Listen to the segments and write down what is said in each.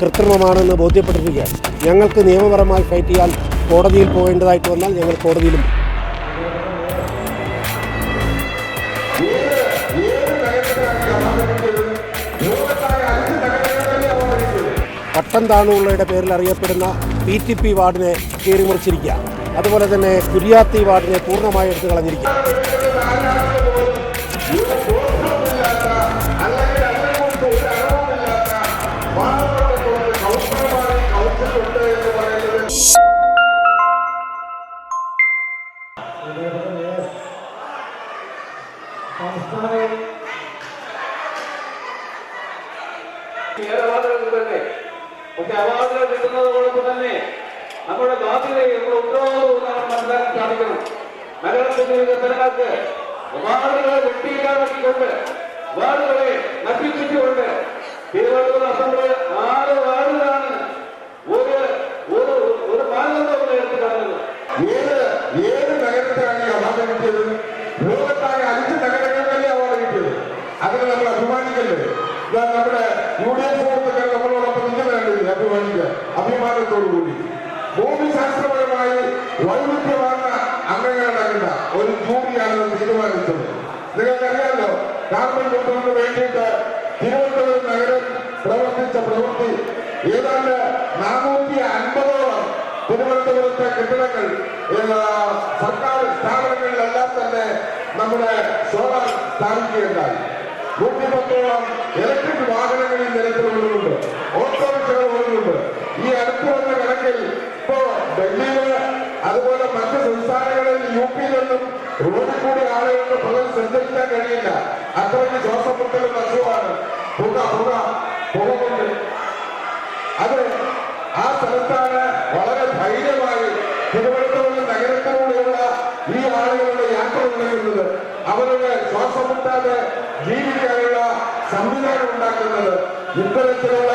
കൃത്രിമമാണെന്ന് ബോധ്യപ്പെട്ടിരിക്കുകയാണ് ഞങ്ങൾക്ക് നിയമപരമായി ഫൈറ്റ് ചെയ്യാൻ കോടതിയിൽ പോകേണ്ടതായിട്ട് വന്നാൽ ഞങ്ങൾ കോടതിയിലും. പട്ടം താണുള്ളയുടെ പേരിൽ അറിയപ്പെടുന്ന പി ടി പി വാർഡിനെ കീറിമുറിച്ചിരിക്കുക അതുപോലെ തന്നെ കുര്യാത്തി വാർഡിനെ പൂർണമായി എടുത്തു കളഞ്ഞിരിക്കുക നഗരത്തിലെ ജനങ്ങൾക്ക് അവാർഡുകളെ വെട്ടിയില്ലാതാക്കിക്കൊണ്ട് വാർഡുകളെ നശിപ്പിച്ചുകൊണ്ട് തിരുവനന്തപുരം അസംബ്ലി ആറ് വാർഡുകളാണ് ഒരു ഒരു ഒരു മാനദണ്ഡം എടുത്തു കാണുന്നത് ഏത് ഏത് നഗരത്തിലാണ് ഈ അവാർഡ് കിട്ടിയത് ലോകത്താകെ അഞ്ച് നഗരങ്ങൾക്കല്ലേ അവാർഡ് കിട്ടിയത് അതിന് നമ്മൾ അഭിമാനിക്കല്ലേ ഇതാ നമ്മുടെ യു ഡി എഫ് സുഹൃത്തുക്കൾ ഭൂമിശാസ്ത്രപരമായി വൈവിധ്യമാർന്ന അംഗങ്ങളടങ്ങുന്ന ഒരു ജൂറിയാണ് തീരുമാനിച്ചത്. നിങ്ങൾക്കറിയാമല്ലോ കാർബൺ ന്യൂട്രലിന് വേണ്ടിയിട്ട് തിരുവനന്തപുരം നഗരം പ്രവർത്തിച്ച പ്രവൃത്തി ഏതാണ്ട് നാനൂറ്റി അൻപതോളം തിരുവനന്തപുരത്തെ കെട്ടിടങ്ങൾ സർക്കാർ സ്ഥാപനങ്ങളിലെല്ലാം തന്നെ നമ്മുടെ സോളാർ സ്ഥാപിക്കുകയുണ്ടായി. നൂറ്റിപ്പത്തോളം ഇലക്ട്രിക് വാഹനങ്ങളിൽ നിരത്തിൽ വരുന്നുണ്ട് ഓട്ടോറിക്ഷകൾ വരുന്നുണ്ട് ഈ അടുത്ത് വന്ന കണക്കിൽ ഇപ്പോ ഡൽഹിയിൽ അതുപോലെ മറ്റ് സംസ്ഥാനങ്ങളിൽ യു പിയിലൊന്നും റോഡിൽ കൂടി ആളുകൾക്ക് പകൽ സഞ്ചരിക്കാൻ കഴിയില്ല. അത്രയ്ക്ക് ശ്വാസമുട്ടലും അസുഖമാണ്. പുക പുക പുക കൊണ്ട്. അത് ആ സ്ഥലത്താണ് വളരെ ധൈര്യമായി തിരുവനന്തപുരം നഗരത്തിലൂടെയുള്ള ഈ ആളുകളുടെ യാത്ര നിലനിൽക്കുന്നത് അവരുടെ ശ്വാസം മുട്ടാതെ ജീവിക്കാനുള്ള സംവിധാനം ഉണ്ടാക്കുന്നത് ഇത്തരത്തിലുള്ള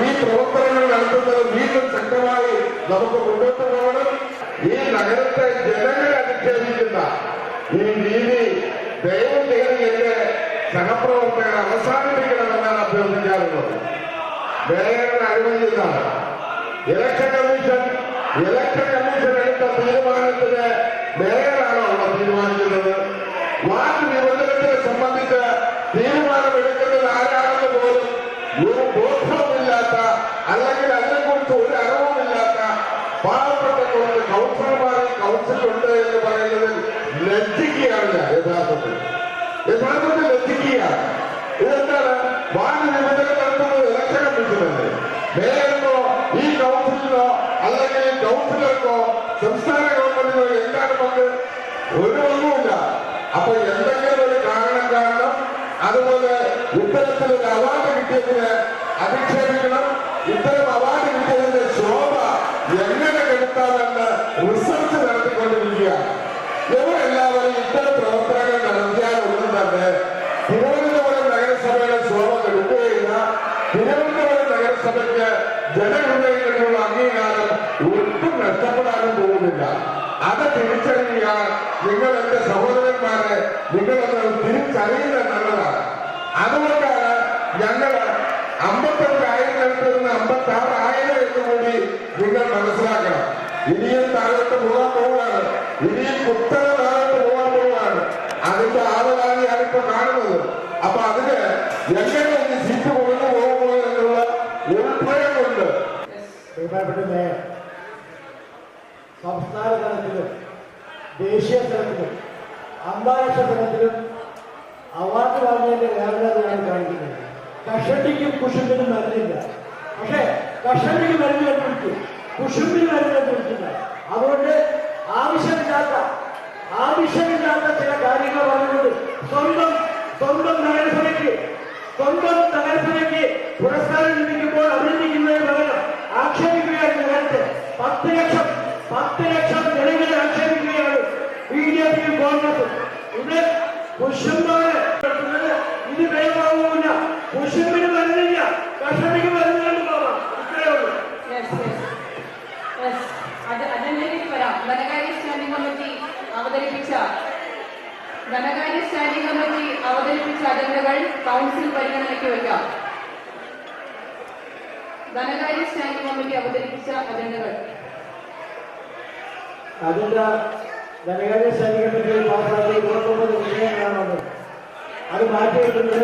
ഈ പ്രവർത്തനങ്ങൾ നടത്തുന്നത് വീണ്ടും ശക്തമായി നമുക്ക് മുന്നോട്ട് പോകണം. ഈ നഗരത്തെ ജനങ്ങൾ അധിക്ഷേപിക്കുന്ന ഈ രീതി ദൈവം ചെയ്ത് എന്റെ സഹപ്രവർത്തകർ അവസാനിപ്പിക്കണമെന്നാണ് അഭ്യർത്ഥിക്കാറുള്ളത്. മേയറുടെ അനുമതിയിലാണ് ഇലക്ഷൻ കമ്മീഷൻ ഇലക്ഷൻ വാർഡ് വിഭജനത്തെ സംബന്ധിച്ച് തീരുമാനമെടുക്കുന്നത് ആരാണെന്ന് പോലും ഒരു ബോധവുമില്ലാത്ത അല്ലെങ്കിൽ അതിനെക്കുറിച്ച് ഒരു അറിവുമില്ലാത്ത പാവപ്പെട്ട കുറച്ച് കൗൺസിലർമാരെ കൗൺസിലുണ്ട് എന്ന് പറയുന്നതിൽ ലജ്ജിക്കുകയാണ് ഞാൻ യഥാർത്ഥത്തിൽ യഥാർത്ഥത്തിൽ ലജ്ജിക്കുകയാണ് ഇതെന്താണ് വാർഡ് വിഭജനം നടത്തുന്നത് ഇലക്ഷൻ കമ്മീഷനല്ലേ മേയറിനോ ഈ കൗൺസിലിനോ അല്ലെങ്കിൽ കൗൺസിലർക്കോ സംസ്ഥാന അതുപോലെ ഇത്തരത്തിലൊരു അവാർഡ് കിട്ടിയതിന് അധിക്ഷേപിക്കണം ഇത്തരം അവാർഡ് കിട്ടിയതിന്റെ ശോഭ എങ്ങനെ കെടുത്താമെന്ന് റിസർച്ച് നടത്തിക്കൊണ്ടിരിക്കുകയാണ് ഇവരെല്ലാവരും ഇത്തരം പ്രവർത്തനങ്ങൾ നടത്തിയാലൊന്നും തന്നെ തിരുവനന്തപുരം നഗരസഭയുടെ ശോഭ കെടുക്കുകയില്ല തിരുവനന്തപുരം നഗരസഭയ്ക്ക് ജനഹൃദയങ്ങളിലുള്ള അംഗീകാരം ഒട്ടും നഷ്ടപ്പെടാനും പോകുന്നില്ല അത് തിരിച്ചറിയാൻ നിങ്ങൾ എന്റെ സഹോദരന്മാരെ നിങ്ങളത് തിരിച്ചറിയുന്നത് നല്ലതാണ്. അതുകൊണ്ടാണ് ഞങ്ങൾ ആയിരത്തിൽ നിന്ന് അമ്പത്തി ആറായിരം എന്ന് കൂടി നിങ്ങൾ മനസ്സിലാക്കണം. ഇനിയും താഴോട്ട് പോകാൻ പോവുകയാണ്. ഇനിയും കുത്തക താഴോട്ട് പോകാൻ പോവുകയാണ്. അതിന്റെ ആളുകളാണ് ഇപ്പൊ കാണുന്നത്. അപ്പൊ അതിന് എങ്ങനെ സീറ്റ് കൊണ്ടു പോകുമോ എന്നുള്ള ഒരു ബഹുമാനപ്പെട്ട ദേശീയ തലത്തിലും അന്താരാഷ്ട്ര തലത്തിലും അവാർഡ് വാങ്ങിയതിന്റെ വേദനയാണ് കാണിക്കുന്നത് കഷണ്ടിക്കും കുഷുമ്പിനും മരുന്നില്ല. പക്ഷേ കഷണ്ടിക്ക് മരുന്ന് കണ്ടുപിടിച്ചു കുഷുമ്പിന് മരുന്ന് കണ്ടുപിടിച്ചില്ല അതുകൊണ്ട് ആവശ്യമില്ലാത്ത ആവശ്യമില്ലാത്ത ചില കാര്യങ്ങൾ പറഞ്ഞുകൊണ്ട് സ്വന്തം സ്വന്തം നഗരസഭയ്ക്ക് സ്വന്തം നഗരസഭയ്ക്ക് പുരസ്കാരം ലഭിക്കുമ്പോൾ അഭിനന്ദിക്കുന്നതിന് പകരം ആക്ഷേപിക്കുകയാണ് നഗരത്തെ പത്ത് ലക്ഷം പത്ത് ലക്ഷം ജനങ്ങളെ ആക്ഷേപിക്കുകയാണ് ബി ജെ പിയും കോൺഗ്രസും ഇത് കുശുമ്പാണ് ഇത് ദയവാകൂല കുശുമ്പിന് വരുന്നില്ല കഷണിക്ക് വരുന്നില്ലെന്ന് പോകാം ഇത്രയേ ഉള്ളൂ Yes, yes. Yes. അത് അജണ്ടയിലേക്ക് വരാം. ധനകാര്യ സ്റ്റാൻഡിംഗ് കമ്മിറ്റി അവതരിപ്പിച്ച ധനകാര്യ സ്റ്റാൻഡിംഗ് കമ്മിറ്റി അവതരിപ്പിച്ച അജണ്ടകൾ കൗൺസിൽ പരിഗണനയ്ക്ക് വയ്ക്കാം. ധനകാര്യ സ്റ്റാൻഡിംഗ് കമ്മിറ്റി അവതരിപ്പിച്ച അജണ്ടകൾ. അതിന്റെ ധനകാര്യ സ്റ്റാൻഡിംഗ് കമ്മിറ്റിയിൽ പാസ്സാക്കിയ ഇരുപത്തൊമ്പത് വിഷയങ്ങളാണത് അത് മാറ്റിവെക്കുന്നത്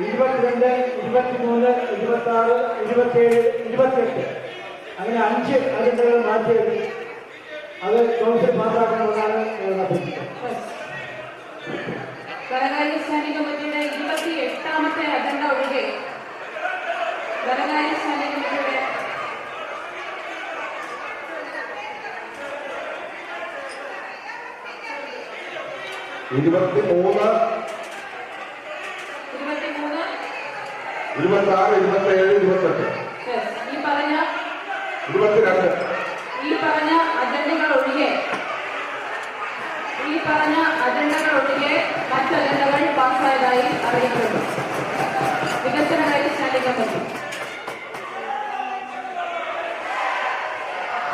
ഇരുപത്തിരണ്ട് ഇരുപത്തിമൂന്ന് ഇരുപത്തി ആറ് ഇരുപത്തിയേഴ് ഇരുപത്തിയെട്ട് അങ്ങനെ അഞ്ച് അജണ്ടകൾ മാറ്റിവെക്കും അത് കൗൺസിൽ പാസാക്കണമെന്നാണ് ധനകാര്യ സ്റ്റാൻഡിംഗ് കമ്മിറ്റിയുടെ ഇരുപത്തി എട്ടാമത്തെ അജണ്ട ഒഴികെ ധനകാര്യ സ്റ്റാൻഡിംഗ് കമ്മിറ്റിയുടെ ഇരുപത്തി മൂന്ന് ഇരുപത്തിമൂന്ന് ഇരുപത്തി ആറ് ഇരുപത്തി ഏഴ് ഇരുപത്തെട്ട് ഇരുപത്തിരണ്ട്. ഈ പറഞ്ഞ അജണ്ടകൾ ഒഴികെ ഈ പറഞ്ഞ അജണ്ടകൾ ഒഴികെ മറ്റു അജണ്ടകൾ പാസ്സായതായി അറിയപ്പെടുന്നു. വികസനകാര്യ സ്റ്റാൻഡിംഗ് കമ്മിറ്റി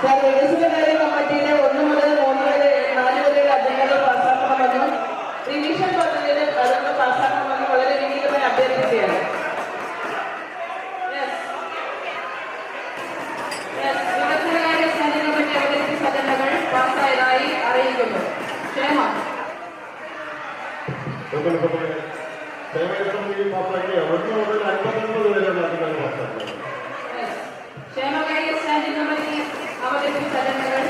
സാർ വികസനകാര്യ കമ്മിറ്റിയിലെ ഒന്ന് വികസനകാര്യ കമ്മിറ്റി അവതരിപ്പിച്ച അജണ്ടകൾ പാസ്സായതായി അറിയിക്കുന്നു ക്ഷേമ. ക്ഷേമകാര്യ സ്റ്റാൻഡിംഗ് കമ്മിറ്റി അവതരിപ്പിച്ച അജണ്ടകൾ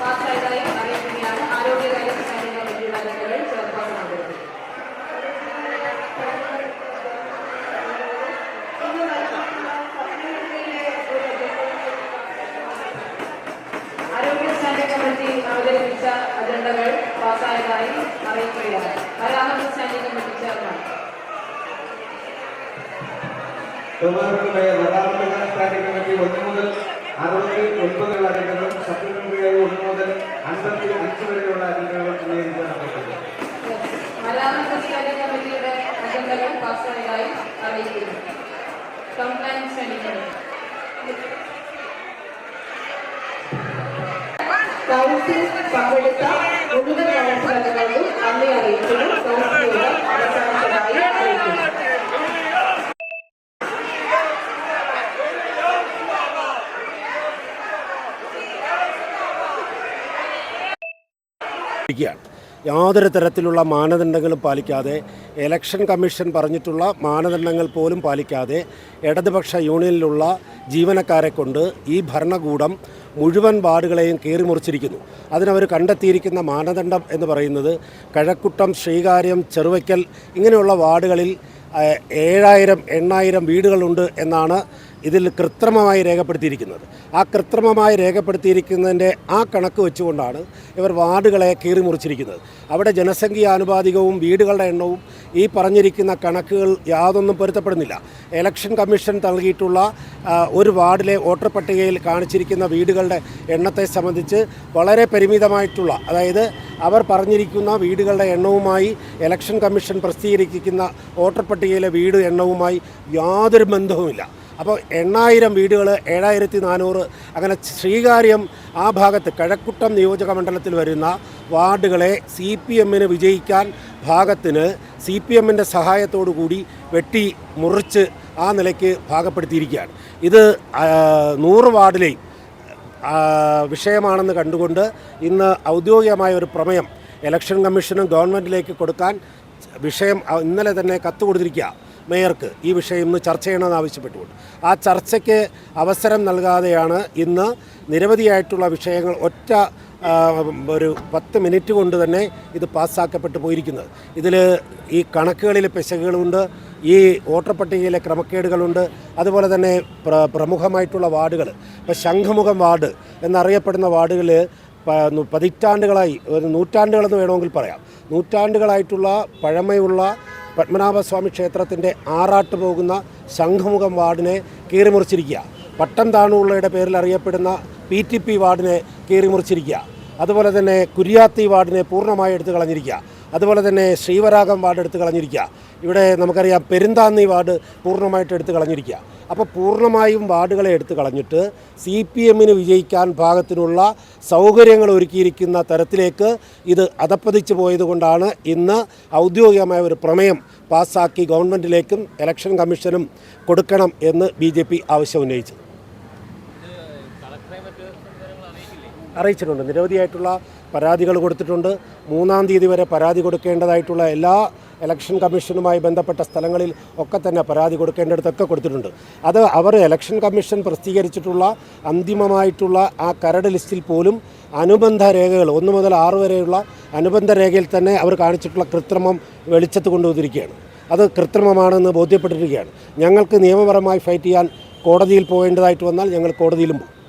പാസ്സായതായി അറിയിക്കുകയാണ് ആരോഗ്യകാര്യ സ്റ്റാൻഡിംഗ് കമ്മിറ്റിയുടെ അജണ്ടകൾ ചെയർപേഴ്സൺ അവതരിപ്പിക്കും ആരോഗ്യ സ്റ്റാൻഡിംഗ് കമ്മിറ്റി അവതരിപ്പിച്ച അജണ്ടകൾ പാസ്സായതായി അറിയിക്കുകയാണ് പരാമർശ സ്റ്റാൻഡിംഗ് കമ്മിറ്റി ചെയർമാൻ ബഹുമാനപ്പെട്ട നഗരാത്മക സ്റ്റാൻഡിംഗ് കമ്മിറ്റി ഒന്ന് മുതൽ അറുപത്തി ഒൻപതുള്ള അജണ്ടകളും സപ്ലിമെന്ററിയായി ഒന്ന് മുതൽ അൻപത്തി അഞ്ച് വരെയുള്ള മലയാളം സ്റ്റാൻഡിംഗ് കമ്മിറ്റിയുടെ അജണ്ടകൾ പാസ്സായതായി അറിയിക്കുന്നു. കംപ്ലൈന്റ് സ്റ്റാൻഡിംഗ് കമ്മിറ്റി കൗൺസിൽ പങ്കെടുത്ത മുഴുവൻ അംഗങ്ങൾക്കും നന്ദി അറിയിക്കുന്നു. കൗൺസിലുകൾ അവസാനിച്ചതായി അറിയിക്കുന്നു ഇരിക്കുകയാണ് യാതൊരു തരത്തിലുള്ള മാനദണ്ഡങ്ങളും പാലിക്കാതെ ഇലക്ഷൻ കമ്മീഷൻ പറഞ്ഞിട്ടുള്ള മാനദണ്ഡങ്ങൾ പോലും പാലിക്കാതെ ഇടതുപക്ഷ യൂണിയനിലുള്ള ജീവനക്കാരെ കൊണ്ട് ഈ ഭരണകൂടം മുഴുവൻ വാർഡുകളെയും കീറി മുറിച്ചിരിക്കുന്നു അതിനവർ കണ്ടെത്തിയിരിക്കുന്ന മാനദണ്ഡം എന്ന് പറയുന്നത് കഴക്കുട്ടം ശ്രീകാര്യം ചെറുവയ്ക്കൽ ഇങ്ങനെയുള്ള വാർഡുകളിൽ ഏഴായിരം എണ്ണായിരം വീടുകളുണ്ട് എന്നാണ് ഇതിൽ കൃത്രിമമായി രേഖപ്പെടുത്തിയിരിക്കുന്നത്. ആ കൃത്രിമമായി രേഖപ്പെടുത്തിയിരിക്കുന്നതിന്റെ ആ കണക്ക് വെച്ചുകൊണ്ടാണ് ഇവർ വാർഡുകളെ കീറി മുറിച്ചിരിക്കുന്നത് അവിടെ ജനസംഖ്യാനുപാതികവും വീടുകളുടെ എണ്ണവും ഈ പറഞ്ഞിരിക്കുന്ന കണക്കുകൾ യാതൊന്നും പൊരുത്തപ്പെടുന്നില്ല. ഇലക്ഷൻ കമ്മീഷൻ നൽകിയിട്ടുള്ള ഒരു വാർഡിലെ വോട്ടർ പട്ടികയിൽ കാണിച്ചിരിക്കുന്ന വീടുകളുടെ എണ്ണത്തെ സംബന്ധിച്ച് വളരെ പരിമിതമായിട്ടുള്ള അതായത് അവർ പറഞ്ഞിരിക്കുന്ന വീടുകളുടെ എണ്ണവുമായി ഇലക്ഷൻ കമ്മീഷൻ പ്രസിദ്ധീകരിക്കുന്ന വോട്ടർ പട്ടികയിലെ വീട് എണ്ണവുമായി യാതൊരു ബന്ധവുമില്ല. അപ്പോൾ എണ്ണായിരം വീടുകൾ ഏഴായിരത്തി നാനൂറ് അങ്ങനെ ശ്രീകാര്യം ആ ഭാഗത്ത് കഴക്കുട്ടം നിയോജക മണ്ഡലത്തിൽ വരുന്ന വാർഡുകളെ സി പി എമ്മിന് വിജയിക്കാൻ ഭാഗത്തിന് സി പി എമ്മിന്റെ സഹായത്തോടു കൂടി വെട്ടി മുറിച്ച് ആ നിലയ്ക്ക് ഭാഗപ്പെടുത്തിയിരിക്കുകയാണ്. ഇത് നൂറ് വാർഡിലെയും വിഷയമാണെന്ന് കണ്ടുകൊണ്ട് ഇന്ന് ഔദ്യോഗികമായ ഒരു പ്രമേയം ഇലക്ഷൻ കമ്മീഷനും ഗവൺമെന്റിലേക്ക് കൊടുക്കാൻ വിഷയം ഇന്നലെ തന്നെ കത്ത് കൊടുത്തിരിക്കുക മേയർക്ക് ഈ വിഷയം ഇന്ന് ചർച്ച ചെയ്യണമെന്ന് ആവശ്യപ്പെട്ടുകൊണ്ട്. ആ ചർച്ചയ്ക്ക് അവസരം നൽകാതെയാണ് ഇന്ന് നിരവധിയായിട്ടുള്ള വിഷയങ്ങൾ ഒറ്റ ഒരു പത്ത് മിനിറ്റ് കൊണ്ട് തന്നെ ഇത് പാസ്സാക്കപ്പെട്ടു പോയിരിക്കുന്നത്. ഇതിൽ ഈ കണക്കുകളിലെ പിശകുകളുണ്ട് ഈ വോട്ടർ പട്ടികയിലെ ക്രമക്കേടുകളുണ്ട് അതുപോലെ തന്നെ പ്ര പ്രമുഖമായിട്ടുള്ള വാർഡുകൾ. ഇപ്പോൾ ശംഖുമുഖം വാർഡ് എന്നറിയപ്പെടുന്ന വാർഡുകളിൽ പതിറ്റാണ്ടുകളായി ഒരു നൂറ്റാണ്ടുകളെന്ന് വേണമെങ്കിൽ പറയാം. നൂറ്റാണ്ടുകളായിട്ടുള്ള പഴമയുള്ള പത്മനാഭസ്വാമി ക്ഷേത്രത്തിന്റെ ആറാട്ട് പോകുന്ന ശംഖുമുഖം വാർഡിനെ കീറിമുറിച്ചിരിക്കുക. പട്ടം താണുള്ളയുടെ പേരിൽ അറിയപ്പെടുന്ന പി ടി പി വാർഡിനെ കീറിമുറിച്ചിരിക്കുക. അതുപോലെ തന്നെ കുര്യാത്തി വാർഡിനെ പൂർണമായി എടുത്തു കളഞ്ഞിരിക്കുക അതുപോലെ തന്നെ ശ്രീവരാഗം വാർഡ് എടുത്ത് കളഞ്ഞിരിക്കുക. ഇവിടെ നമുക്കറിയാം പെരുന്താന്നി വാർഡ് പൂർണമായിട്ട് എടുത്ത് കളഞ്ഞിരിക്കുക. അപ്പോൾ പൂർണമായും വാർഡുകളെ എടുത്ത് കളഞ്ഞിട്ട് സി പി എമ്മിന് വിജയിക്കാൻ ഭാഗത്തിനുള്ള സൗകര്യങ്ങൾ ഒരുക്കിയിരിക്കുന്ന തരത്തിലേക്ക് ഇത് അതപ്പതിച്ചു പോയതുകൊണ്ടാണ് ഇന്ന് ഔദ്യോഗികമായ ഒരു പ്രമേയം പാസ്സാക്കി ഗവൺമെന്റിലേക്കും ഇലക്ഷൻ കമ്മീഷനും കൊടുക്കണം എന്ന് ബി ജെ പി ആവശ്യം ഉന്നയിച്ചത് അറിയിച്ചിട്ടുണ്ട്. നിരവധിയായിട്ടുള്ള പരാതികൾ കൊടുത്തിട്ടുണ്ട്. മൂന്നാം തീയതി വരെ പരാതി കൊടുക്കേണ്ടതായിട്ടുള്ള എല്ലാ ഇലക്ഷൻ കമ്മീഷനുമായി ബന്ധപ്പെട്ട സ്ഥലങ്ങളിൽ ഒക്കെ തന്നെ പരാതി കൊടുക്കേണ്ടിടത്തൊക്കെ കൊടുത്തിട്ടുണ്ട്. അത് അവർ ഇലക്ഷൻ കമ്മീഷൻ പ്രസിദ്ധീകരിച്ചിട്ടുള്ള അന്തിമമായിട്ടുള്ള ആ കരട് ലിസ്റ്റിൽ പോലും അനുബന്ധ രേഖകൾ ഒന്ന് മുതൽ ആറ് വരെയുള്ള അനുബന്ധ രേഖയിൽ തന്നെ അവർ കാണിച്ചിട്ടുള്ള കൃത്രിമം വെളിച്ചത്ത് കൊണ്ടുവന്നിരിക്കുകയാണ്. അത് കൃത്രിമമാണെന്ന് ബോധ്യപ്പെട്ടിരിക്കുകയാണ്. ഞങ്ങൾക്ക് നിയമപരമായി ഫൈറ്റ് ചെയ്യാൻ കോടതിയിൽ പോകേണ്ടതായിട്ട് വന്നാൽ ഞങ്ങൾ കോടതിയിലും പോകും.